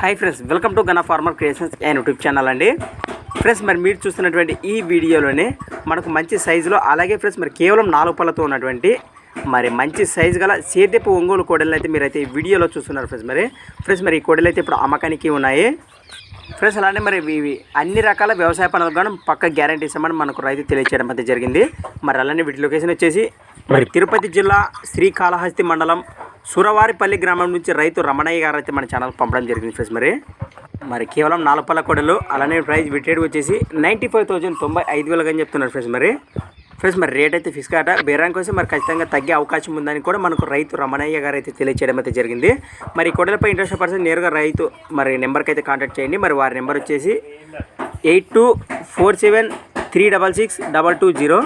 Hi friends welcome to Gana farmer creations and YouTube channel అండి. Friends మరి మీరు చూస్తున్నటువంటి ఈ వీడియోలోనే మనకు మంచి సైజులో అలాగే ఫ్రెండ్స్ మరి కేవలం నాలుగు పళ్ళతో ఉన్నటువంటి మరి మంచి సైజు గల సేద్యపు ఒంగోలు కోడలు అయితే మీరైతే ఈ వీడియోలో చూస్తున్నారు ఫ్రెండ్స్ మరి. ఫ్రెండ్స్ మరి ఈ కోడలు అయితే ఇప్పుడు అమ్మకానికి ఉన్నాయి. ఫ్రెండ్స్ అలానే మరి ఇవి అన్ని రకాల వ్యవసాయ పనులకు కూడా పక్క గ్యారంటీ ఇస్తామని మనకు రైతు తెలియచేయడం అయితే జరిగింది. మరి అలానే వీటి లొకేషన్ వచ్చేసి మరి తిరుపతి జిల్లా శ్రీకాళహస్తి మండలం సూరవారిపల్లి గ్రామం నుంచి రైతు రమణయ్య గారు అయితే మన ఛానల్ పంపడం జరిగింది ఫ్రెండ్స్ మరి. మరి కేవలం నాలుగు పళ్ళ కొడలు అలానే ప్రైస్ విటేడ్ వచ్చేసి నైంటీ ఫైవ్ థౌజండ్ తొంభై ఐదు వేలుగా అని చెప్తున్నారు ఫ్రెండ్స్ మరి. ఫ్రెండ్స్ మరి రేట్ అయితే ఫిక్స్ కాట బేరానికి వస్తే మరి ఖచ్చితంగా తగ్గే అవకాశం ఉందని కూడా మనకు రైతు రమణయ్య గారు అయితే తెలియచేయడం అయితే జరిగింది. మరి ఈ కొడలపై ఇంట్రెస్ట్ పర్సన్ నేరుగా రైతు మరి నెంబర్కి అయితే కాంటాక్ట్ చేయండి. మరి వారి నెంబర్ వచ్చేసి eight two four seven three double six double two zero.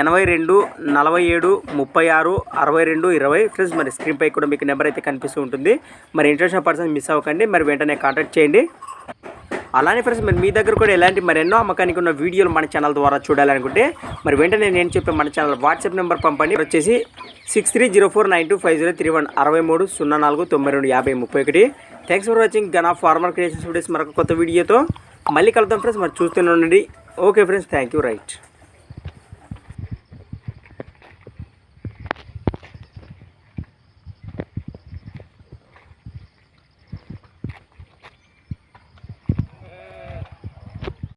ఎనభై రెండు నలభై ఏడు ముప్పై ఆరు అరవై రెండు ఇరవై. ఫ్రెండ్స్ మరి స్క్రీన్పై కూడా మీకు నెంబర్ అయితే కనిపిస్తూ ఉంటుంది. మరి ఇంట్రెస్ట్ పర్సన్ మిస్ అవ్వకండి. మరి వెంటనే కాంటాక్ట్ చేయండి. అలానే ఫ్రెండ్స్ మరి మీ దగ్గర కూడా ఎలాంటి మరి ఎన్నో అమ్మకానికి ఉన్న వీడియోలు మన ఛానల్ ద్వారా చూడాలనుకుంటే మరి వెంటనే నేను చెప్పే మన ఛానల్ వాట్సాప్ నెంబర్ పంపండి. వచ్చేసి six three zero four nine two five zero three one అరవై మూడు సున్నా నాలుగు తొంభై రెండు యాభై ముప్పై ఒకటి thanks for watching Gana farmer creations videos మరొక కొత్త వీడియోతో మళ్ళీ కలుద్దాం ఫ్రెండ్స్ మరి చూస్తూనే ఉండండి. Okay friends thank you right